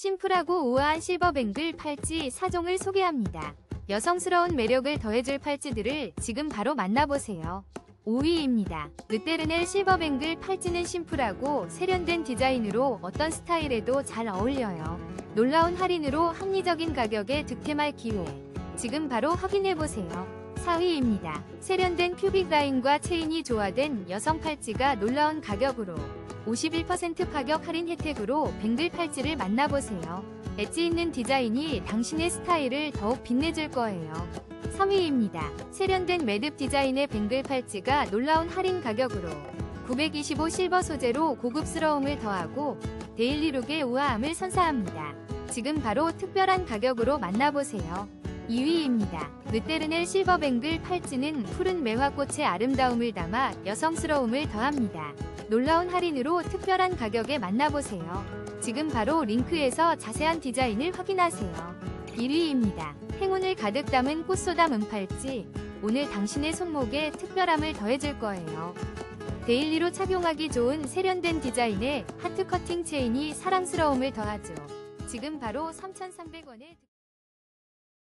심플하고 우아한 실버뱅글 팔찌 4종을 소개합니다. 여성스러운 매력을 더해줄 팔찌들을 지금 바로 만나보세요. 5위입니다. 르테르넬 실버뱅글 팔찌는 심플하고 세련된 디자인으로 어떤 스타일에도 잘 어울려요. 놀라운 할인으로 합리적인 가격에 득템할 기회. 지금 바로 확인해보세요. 4위입니다. 세련된 큐빅 라인과 체인이 조화된 여성 팔찌가 놀라운 가격으로 51% 가격 할인 혜택으로 뱅글 팔찌를 만나보세요. 엣지 있는 디자인이 당신의 스타일을 더욱 빛내줄 거예요. 3위입니다. 세련된 매듭 디자인의 뱅글 팔찌가 놀라운 할인 가격으로 925 실버 소재로 고급스러움을 더하고 데일리룩의 우아함을 선사합니다. 지금 바로 특별한 가격으로 만나보세요. 2위입니다. 르테르넬 실버뱅글 팔찌는 푸른 매화꽃의 아름다움을 담아 여성스러움을 더합니다. 놀라운 할인으로 특별한 가격에 만나보세요. 지금 바로 링크에서 자세한 디자인을 확인하세요. 1위입니다. 행운을 가득 담은 꽃소담 은팔찌. 오늘 당신의 손목에 특별함을 더해줄 거예요. 데일리로 착용하기 좋은 세련된 디자인에 하트 커팅 체인이 사랑스러움을 더하죠. 지금 바로 3,300원에